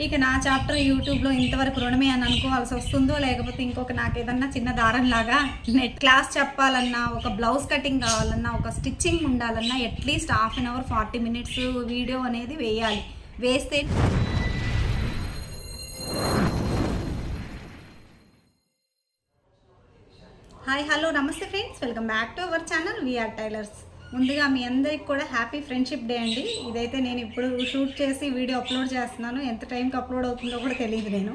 ఇక నా చాప్టర్ యూట్యూబ్లో ఇంతవరకు రుణమే అని అనుకోవాల్సి వస్తుందో లేకపోతే ఇంకొక నాకు ఏదన్నా చిన్న దారం లాగా నెట్ క్లాస్ చెప్పాలన్నా ఒక బ్లౌజ్ కటింగ్ కావాలన్నా ఒక స్టిచ్చింగ్ ఉండాలన్నా at least half an hour forty minutes video అనేది వేయాలి. వేస్తే హాయ్ హలో నమస్తే friends. Welcome back to our channel VR tailors. ముందుగా మీ అందరికి కూడా హ్యాపీ ఫ్రెండ్షిప్ డే అండి. ఇదైతే నేను ఇప్పుడు షూట్ చేసి వీడియో అప్లోడ్ చేస్తున్నాను. ఎంత టైంకి అప్లోడ్ అవుతుందో కూడా తెలియదు నేను.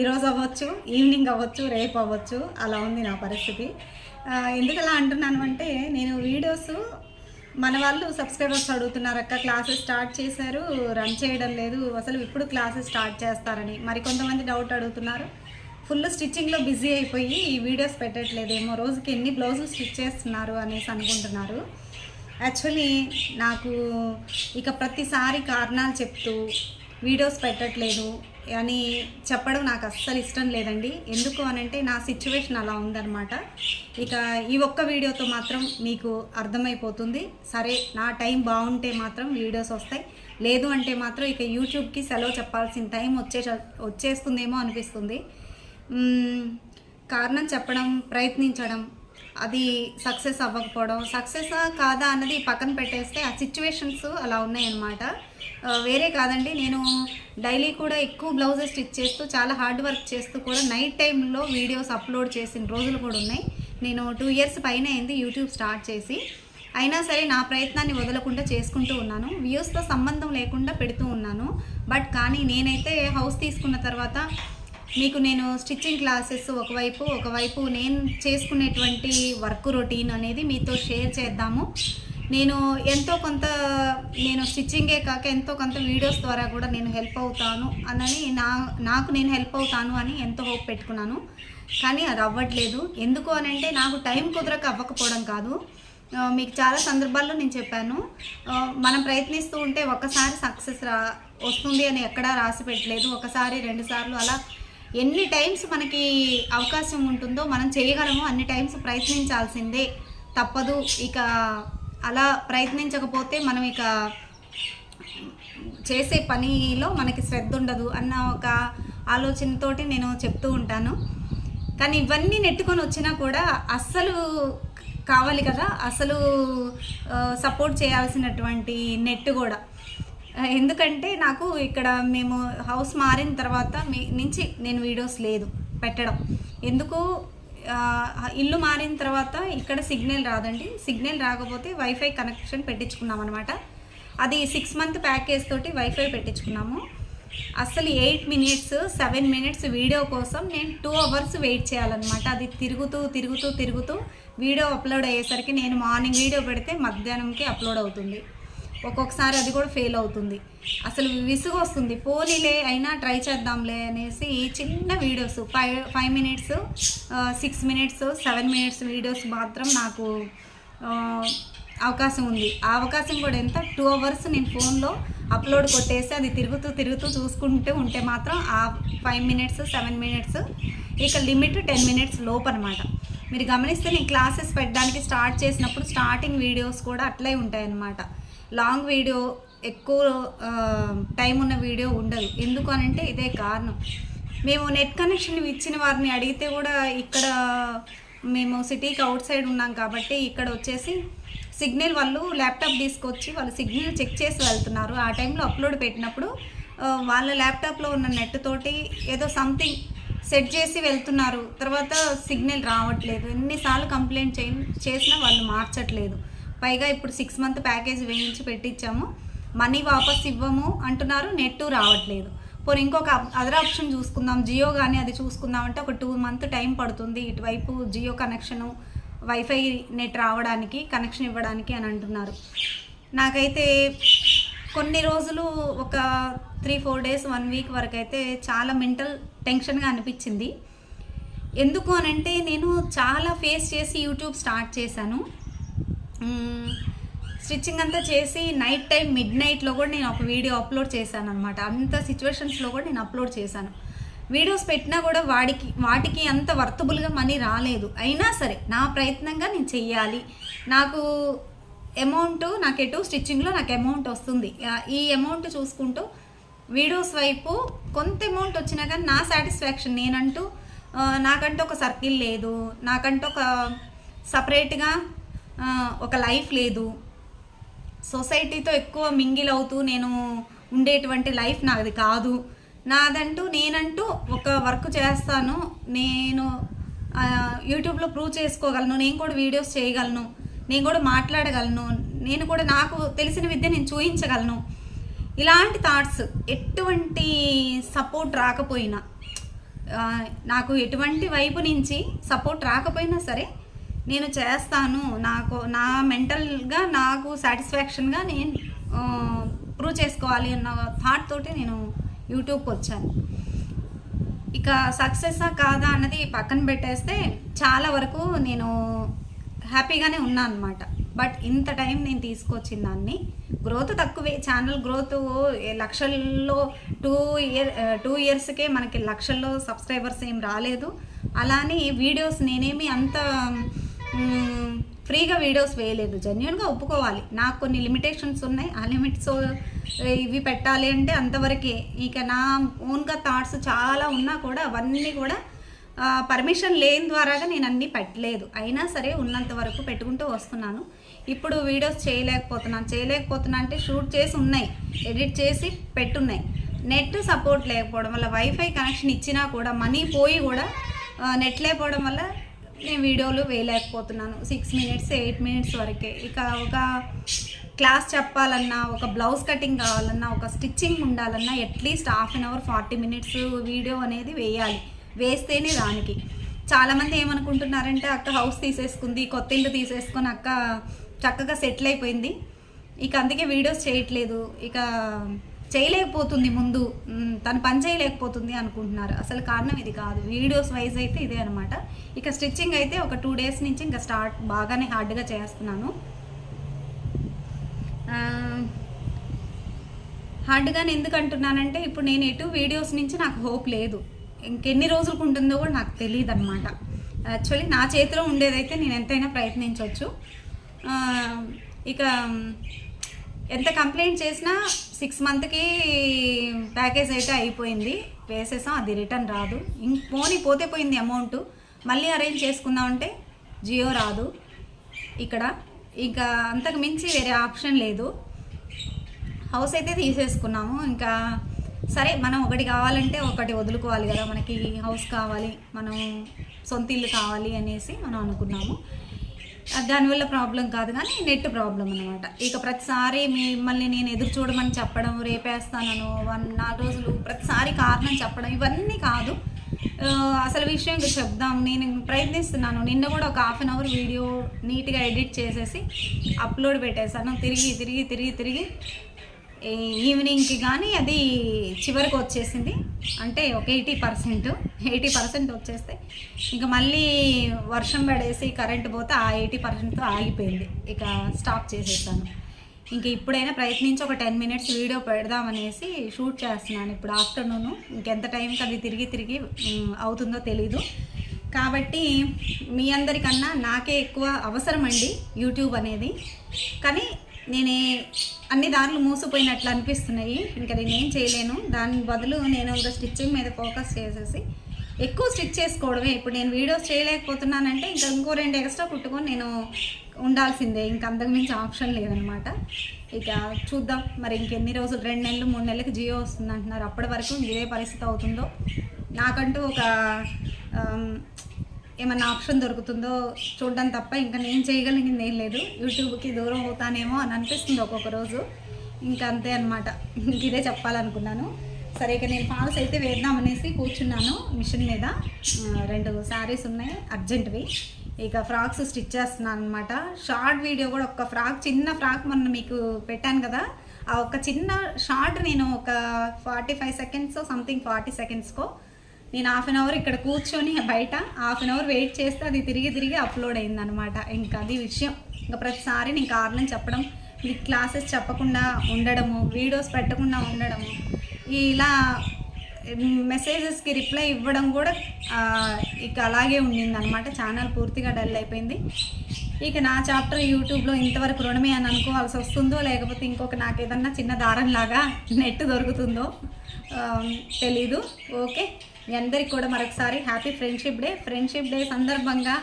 ఈరోజు అవ్వచ్చు ఈవినింగ్ అవ్వచ్చు రేపు అవ్వచ్చు. అలా ఉంది నా పరిస్థితి. ఎందుకు అలా అంటున్నాను అంటే నేను వీడియోస్ మన వాళ్ళు సబ్స్క్రైబర్స్ అడుగుతున్నారు అక్క క్లాసెస్ స్టార్ట్ చేశారు రన్ చేయడం లేదు. అసలు ఇప్పుడు క్లాసెస్ స్టార్ట్ చేస్తారని. మరి కొంతమంది డౌట్ అడుగుతున్నారు. ఫుల్ స్టిచ్చింగ్లో బిజీ అయిపోయి ఈ వీడియోస్ పెట్టట్లేదేమో. రోజుకి ఎన్ని బ్లౌజులు స్టిచ్ చేస్తున్నారు అనేసి అనుకుంటున్నారు. యాక్చువల్లీ నాకు ఇక ప్రతిసారి కారణాలు చెప్తూ వీడియోస్ పెట్టట్లేదు అని చెప్పడం నాకు అస్సలు ఇష్టం లేదండి. ఎందుకు అనంటే నా సిచ్యువేషన్ అలా ఉందన్నమాట. ఇక ఈ ఒక్క వీడియోతో మాత్రం మీకు అర్థమైపోతుంది. సరే నా టైం బాగుంటే మాత్రం వీడియోస్ వస్తాయి. లేదు అంటే మాత్రం ఇక యూట్యూబ్కి సెలవు చెప్పాల్సిన టైం వచ్చే వచ్చేస్తుందేమో అనిపిస్తుంది. కారణం చెప్పడం ప్రయత్నించడం అది సక్సెస్ అవ్వకపోవడం. సక్సెస్ కాదా అన్నది పక్కన పెట్టేస్తే ఆ సిచ్యువేషన్స్ అలా ఉన్నాయన్నమాట. వేరే కాదండి. నేను డైలీ కూడా ఎక్కువ బ్లౌజెస్ స్టిచ్ చేస్తూ చాలా హార్డ్ వర్క్ చేస్తూ కూడా నైట్ టైంలో వీడియోస్ అప్లోడ్ చేసిన రోజులు కూడా ఉన్నాయి. నేను టూ ఇయర్స్ పైన అయింది యూట్యూబ్ స్టార్ట్ చేసి. అయినా సరే నా ప్రయత్నాన్ని వదలకుండా చేసుకుంటూ ఉన్నాను. వ్యూస్తో సంబంధం లేకుండా పెడుతూ ఉన్నాను. బట్ కానీ నేనైతే హౌస్ తీసుకున్న తర్వాత మీకు నేను స్టిచ్చింగ్ క్లాసెస్ ఒకవైపు ఒకవైపు నేను చేసుకునేటువంటి వర్క్ రొటీన్ అనేది మీతో షేర్ చేద్దాము. నేను ఎంతో కొంత నేను స్టిచ్చింగే కాక ఎంతో కొంత వీడియోస్ ద్వారా కూడా నేను హెల్ప్ అవుతాను అనని నా నాకు నేను హెల్ప్ అవుతాను అని ఎంతో హోప్ పెట్టుకున్నాను. కానీ అది అవ్వట్లేదు. ఎందుకు అని అంటే నాకు టైం కుదరక అవ్వకపోవడం కాదు. మీకు చాలా సందర్భాల్లో నేను చెప్పాను. మనం ప్రయత్నిస్తూ ఉంటే ఒకసారి సక్సెస్ రా వస్తుంది అని ఎక్కడా రాసి పెట్టలేదు. ఒకసారి రెండు సార్లు అలా ఎన్ని టైమ్స్ మనకి అవకాశం ఉంటుందో మనం చేయగలము అన్ని టైమ్స్ ప్రయత్నించాల్సిందే. తప్పదు. ఇక అలా ప్రయత్నించకపోతే మనం ఇక చేసే పనిలో మనకి శ్రద్ధ ఉండదు అన్న ఒక ఆలోచనతోటి నేను చెప్తూ ఉంటాను. కానీ ఇవన్నీ నెట్టుకొని వచ్చినా కూడా అస్సలు కావాలి కదా. అసలు సపోర్ట్ చేయాల్సినటువంటి నెట్ కూడా. ఎందుకంటే నాకు ఇక్కడ మేము హౌస్ మారిన తర్వాత మీ నుంచి నేను వీడియోస్ లేదు పెట్టడం. ఎందుకు? ఇల్లు మారిన తర్వాత ఇక్కడ సిగ్నల్ రాదండి. సిగ్నల్ రాకపోతే వైఫై కనెక్షన్ పెట్టించుకున్నాం అనమాట అది సిక్స్ మంత్ ప్యాకేజ్ తోటి వైఫై పెట్టించుకున్నాము. అసలు eight minutes seven minutes video కోసం నేను టూ అవర్స్ వెయిట్ చేయాలన్నమాట. అది తిరుగుతూ తిరుగుతూ తిరుగుతూ వీడియో అప్లోడ్ అయ్యేసరికి నేను మార్నింగ్ వీడియో పెడితే మధ్యాహ్నంకి అప్లోడ్ అవుతుంది. ఒక్కొక్కసారి అది కూడా ఫెయిల్ అవుతుంది. అసలు విసుగు వస్తుంది పోనీలే అయినా ట్రై చేద్దాంలే అనేసి చిన్న videos five five minutes six minutes seven minutes videos మాత్రం నాకు అవకాశం ఉంది. ఆ అవకాశం కూడా ఎంత? టూ అవర్స్ నేను ఫోన్లో అప్లోడ్ కొట్టేసి అది తిరుగుతూ తిరుగుతూ చూసుకుంటూ ఉంటే మాత్రం ఆ ఫైవ్ మినిట్స్ సెవెన్ మినిట్స్ ఇక లిమిట్ టెన్ మినిట్స్ లోపు అనమాట మీరు గమనిస్తే నేను క్లాసెస్ పెట్టడానికి స్టార్ట్ చేసినప్పుడు స్టార్టింగ్ వీడియోస్ కూడా అట్లే ఉంటాయన్నమాట. లాంగ్ వీడియో ఎక్కువ టైం ఉన్న వీడియో ఉండదు. ఎందుకు అనంటే ఇదే కారణం. మేము నెట్ కనెక్షన్ ఇచ్చిన వారిని అడిగితే కూడా ఇక్కడ మేము సిటీకి అవుట్ సైడ్ ఉన్నాం కాబట్టి ఇక్కడ వచ్చేసి సిగ్నల్ వాళ్ళు ల్యాప్టాప్ తీసుకొచ్చి వాళ్ళు సిగ్నల్ చెక్ చేసి వెళ్తున్నారు. ఆ టైంలో అప్లోడ్ పెట్టినప్పుడు వాళ్ళ ల్యాప్టాప్లో ఉన్న నెట్ తోటి ఏదో సంథింగ్ సెట్ చేసి వెళ్తున్నారు. తర్వాత సిగ్నల్ రావట్లేదు. ఎన్నిసార్లు కంప్లైంట్ చేసినా వాళ్ళు మార్చట్లేదు. పైగా ఇప్పుడు సిక్స్ మంత్ ప్యాకేజ్ వేయించి పెట్టించాము. మనీ వాపస్ ఇవ్వము అంటున్నారు. నెట్ రావట్లేదు. పోనీ ఇంకొక అదర్ ఆప్షన్ చూసుకుందాం. జియో కానీ అది చూసుకుందాం అంటే ఒక టూ మంత్ టైం పడుతుంది. ఇటువైపు జియో కనెక్షను వైఫై నెట్ రావడానికి కనెక్షన్ ఇవ్వడానికి అని అంటున్నారు. నాకైతే కొన్ని రోజులు ఒక three four days one week వరకు అయితే చాలా మెంటల్ టెన్షన్గా అనిపించింది. ఎందుకు అనంటే నేను చాలా ఫేస్ చేసి యూట్యూబ్ స్టార్ట్ చేశాను. స్టిచ్చింగ్ అంతా చేసి నైట్ టైం మిడ్ నైట్లో కూడా నేను ఒక వీడియో అప్లోడ్ చేశాను అనమాట అంత సిచ్యువేషన్స్లో కూడా నేను అప్లోడ్ చేశాను. వీడియోస్ పెట్టినా కూడా వాడికి వాటికి అంత వర్తబుల్గా మనీ రాలేదు. అయినా సరే నా ప్రయత్నంగా నేను చెయ్యాలి. నాకు అమౌంట్ నాకు ఎటు స్టిచ్చింగ్లో నాకు అమౌంట్ వస్తుంది. ఈ అమౌంట్ చూసుకుంటూ వీడియోస్ వైపు కొంత అమౌంట్ వచ్చినా కానీ నా సాటిస్ఫాక్షన్ నేనంటూ నాకంటూ ఒక సర్కిల్ లేదు. నాకంటూ ఒక సపరేట్గా ఒక లైఫ్ లేదు. సొసైటీతో ఎక్కువ మింగిల్ అవుతూ నేను ఉండేటువంటి లైఫ్ నాది కాదు. నాదంటూ నేనంటూ ఒక వర్క్ చేస్తాను. నేను యూట్యూబ్లో ప్రూవ్ చేసుకోగలను. నేను కూడా వీడియోస్ చేయగలను. నేను కూడా మాట్లాడగలను. నేను కూడా నాకు తెలిసిన విద్య నేను చూపించగలను ఇలాంటి థాట్స్ ఎటువంటి సపోర్ట్ రాకపోయినా నాకు ఎటువంటి వైపు నుంచి సపోర్ట్ రాకపోయినా సరే నేను చేస్తాను. నాకు నా మెంటల్గా నాకు సాటిస్ఫాక్షన్గా నేను ప్రూవ్ చేసుకోవాలి అన్న థాట్ తోటి నేను యూట్యూబ్కి వచ్చాను. ఇక సక్సెస్ కాదా అన్నది పక్కన పెట్టేస్తే చాలా వరకు నేను హ్యాపీగానే ఉన్నా అనమాట బట్ ఇంత టైం నేను తీసుకొచ్చిన దాన్ని గ్రోత్ తక్కువే. ఛానల్ గ్రోత్ లక్షల్లో టూ ఇయర్ టూ ఇయర్స్కే మనకి లక్షల్లో సబ్స్క్రైబర్స్ ఏం రాలేదు. అలానే వీడియోస్ నేనేమి అంత ఫ్రీగా వీడియోస్ వేయలేదు. జెన్యున్గా ఒప్పుకోవాలి. నాకు కొన్ని లిమిటేషన్స్ ఉన్నాయి. ఆ లిమిట్స్ ఇవి పెట్టాలి అంటే అంతవరకే. ఇక నా ఓన్గా థాట్స్ చాలా ఉన్నా కూడా అవన్నీ కూడా పర్మిషన్ లేని ద్వారాగా నేను అన్నీ పెట్టలేదు. అయినా సరే ఉన్నంత వరకు పెట్టుకుంటూ వస్తున్నాను. ఇప్పుడు వీడియోస్ చేయలేకపోతున్నాను. చేయలేకపోతున్నా అంటే షూట్ చేసి ఉన్నాయి. ఎడిట్ చేసి పెట్టున్నాయి. నెట్ సపోర్ట్ లేకపోవడం వల్ల వైఫై కనెక్షన్ ఇచ్చినా కూడా మనీ పోయి కూడా నెట్ లేకపోవడం వల్ల నేను వీడియోలు వేయలేకపోతున్నాను. సిక్స్ మినిట్స్ ఎయిట్ మినిట్స్ వరకే. ఇక ఒక క్లాస్ చెప్పాలన్నా ఒక బ్లౌజ్ కటింగ్ కావాలన్నా ఒక స్టిచ్చింగ్ ఉండాలన్నా at least half an hour forty minutes video అనేది వేయాలి. వేస్తేనే దానికి. చాలామంది ఏమనుకుంటున్నారంటే అక్క హౌస్ తీసేసుకుంది కొత్త ఇల్లు తీసేసుకొని అక్క చక్కగా సెటిల్ అయిపోయింది. ఇక అందుకే వీడియోస్ చేయట్లేదు. ఇక చేయలేకపోతుంది ముందు తను పని చేయలేకపోతుంది అనుకుంటున్నారు. అసలు కారణం ఇది కాదు. వీడియోస్ వైజ్ అయితే ఇదే అనమాట ఇక స్టిచ్చింగ్ అయితే ఒక టూ డేస్ నుంచి ఇంకా స్టార్ట్ బాగానే హార్డ్గా చేస్తున్నాను. హార్డ్గా హార్డ్గానే ఎందుకు అంటున్నానంటే ఇప్పుడు నేను ఎటు వీడియోస్ నుంచి నాకు హోప్ లేదు. ఇంకెన్ని రోజులకు ఉంటుందో కూడా నాకు తెలియదు అనమాట యాక్చువల్లీ నా చేతిలో ఉండేదైతే నేను ఎంతైనా ప్రయత్నించవచ్చు ఇక ఎంత కంప్లైంట్ చేసినా సిక్స్ మంత్కి ప్యాకేజ్ అయితే అయిపోయింది. వేసేసాం అది రిటర్న్ రాదు. ఇంక పోనీ పోతే పోయింది అమౌంట్ మళ్ళీ అరేంజ్ చేసుకుందామంటే జియో రాదు. ఇక్కడ ఇంకా అంతకు మించి వేరే ఆప్షన్ లేదు. హౌస్ అయితే తీసేసుకున్నాము. ఇంకా సరే మనం ఒకటి కావాలంటే ఒకటి వదులుకోవాలి కదా. మనకి హౌస్ కావాలి మనం సొంత ఇల్లు కావాలి అనేసి మనం అనుకున్నాము. దానివల్ల ప్రాబ్లం కాదు కానీ నెట్ ప్రాబ్లం అనమాట ఇక ప్రతిసారి మిమ్మల్ని నేను ఎదురు చూడమని చెప్పడం రేపేస్తానను వన్ నాలుగు రోజులు ప్రతిసారి కారణం చెప్పడం ఇవన్నీ కాదు. అసలు విషయం ఇంకా చెప్దాం. నేను ప్రయత్నిస్తున్నాను. నిన్న కూడా ఒక హాఫ్ అన్ అవర్ వీడియో నీట్గా ఎడిట్ చేసేసి అప్లోడ్ పెట్టేశాను. తిరిగి తిరిగి తిరిగి తిరిగి ఈవినింగ్కి కానీ అది చివరికి వచ్చేసింది. అంటే ఒక ఎయిటీ పర్సెంట్ ఎయిటీ పర్సెంట్ వచ్చేస్తే ఇంకా మళ్ళీ వర్షం పడేసి కరెంట్ పోతే ఆ ఎయిటీ పర్సెంట్తో ఆగిపోయింది. ఇక స్టాప్ చేసేసాను. ఇంక ఇప్పుడైనా ప్రయత్నించి ఒక టెన్ మినిట్స్ వీడియో పెడదామనేసి షూట్ చేస్తున్నాను. ఇప్పుడు ఆఫ్టర్నూన్ ఇంకెంత టైంకి అది తిరిగి తిరిగి అవుతుందో తెలీదు. కాబట్టి మీ అందరికన్నా నాకే ఎక్కువ అవసరం అండి యూట్యూబ్ అనేది. కానీ నేనే అన్ని దారులు మూసిపోయినట్లు అనిపిస్తున్నాయి. ఇంకా నేనేం చేయలేను. దాని బదులు నేను ఇంకా స్టిచ్చింగ్ మీద ఫోకస్ చేసేసి ఎక్కువ స్టిచ్ చేసుకోవడమే. ఇప్పుడు నేను వీడియోస్ చేయలేకపోతున్నానంటే ఇంకా ఇంకో రెండు ఎక్స్ట్రా కుట్టుకొని నేను ఉండాల్సిందే. ఇంకా అంతకు మించి ఆప్షన్ లేదనమాట. ఇక చూద్దాం. మరి ఇంకెన్ని రోజులు? రెండు నెలలు మూడు నెలలకు జియో వస్తుంది అంటున్నారు అప్పటి వరకు ఇదే పరిస్థితి అవుతుందో? నాకంటూ ఒక ఏమన్నా ఆప్షన్ దొరుకుతుందో చూడడం తప్ప ఇంకా నేను చేయగలిగింది ఏం లేదు. యూట్యూబ్కి దూరం అవుతానేమో అని అనిపిస్తుంది ఒక్కొక్క రోజు. ఇంకా అంతే అనమాట ఇంక ఇదే చెప్పాలనుకున్నాను. సరే ఇక నేను ఫాల్స్ అయితే వేద్దామనేసి కూర్చున్నాను మిషన్ మీద. రెండు శారీస్ ఉన్నాయి అర్జెంట్వి. ఇక ఫ్రాక్స్ స్టిచ్ చేస్తున్నాను అనమాట షార్ట్ వీడియో కూడా ఒక ఫ్రాక్ చిన్న ఫ్రాక్ మొన్న మీకు పెట్టాను కదా. ఆ ఒక చిన్న షార్ట్ నేను ఒక forty five seconds something forty సెకండ్స్కో నేను హాఫ్ అన్ అవర్ ఇక్కడ కూర్చొని బయట హాఫ్ అన్ అవర్ వెయిట్ చేస్తే అది తిరిగి తిరిగి అప్లోడ్ అయింది అనమాట ఇంకా అది విషయం. ఇంకా ప్రతిసారి నేను కారణం చెప్పడం మీకు క్లాసెస్ చెప్పకుండా ఉండడము వీడియోస్ పెట్టకుండా ఉండడము ఇలా మెసేజెస్కి రిప్లై ఇవ్వడం కూడా ఇక అలాగే ఉండింది అనమాట ఛానల్ పూర్తిగా డల్ అయిపోయింది. ఇక నా చాప్టర్ యూట్యూబ్లో ఇంతవరకు రుణమే అని అనుకోవాల్సి వస్తుందో లేకపోతే ఇంకొక నాకు ఏదన్నా చిన్న దారం లాగా నెట్ దొరుకుతుందో తెలీదు. ఓకే? మీ అందరికి కూడా మరొకసారి happy friendship day. Friendship day సందర్భంగా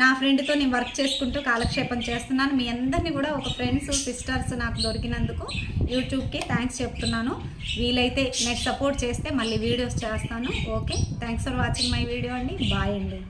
నా ఫ్రెండ్తో నేను వర్క్ చేసుకుంటూ కాలక్షేపం చేస్తున్నాను. మీ అందరినీ కూడా ఒక ఫ్రెండ్స్ సిస్టర్స్ నాకు దొరికినందుకు యూట్యూబ్కి థ్యాంక్స్ చెప్తున్నాను. వీలైతే నెక్స్ట్ సపోర్ట్ చేస్తే మళ్ళీ వీడియోస్ చేస్తాను. Okay? Thanks for watching my video అండి. బాయ్ అండి.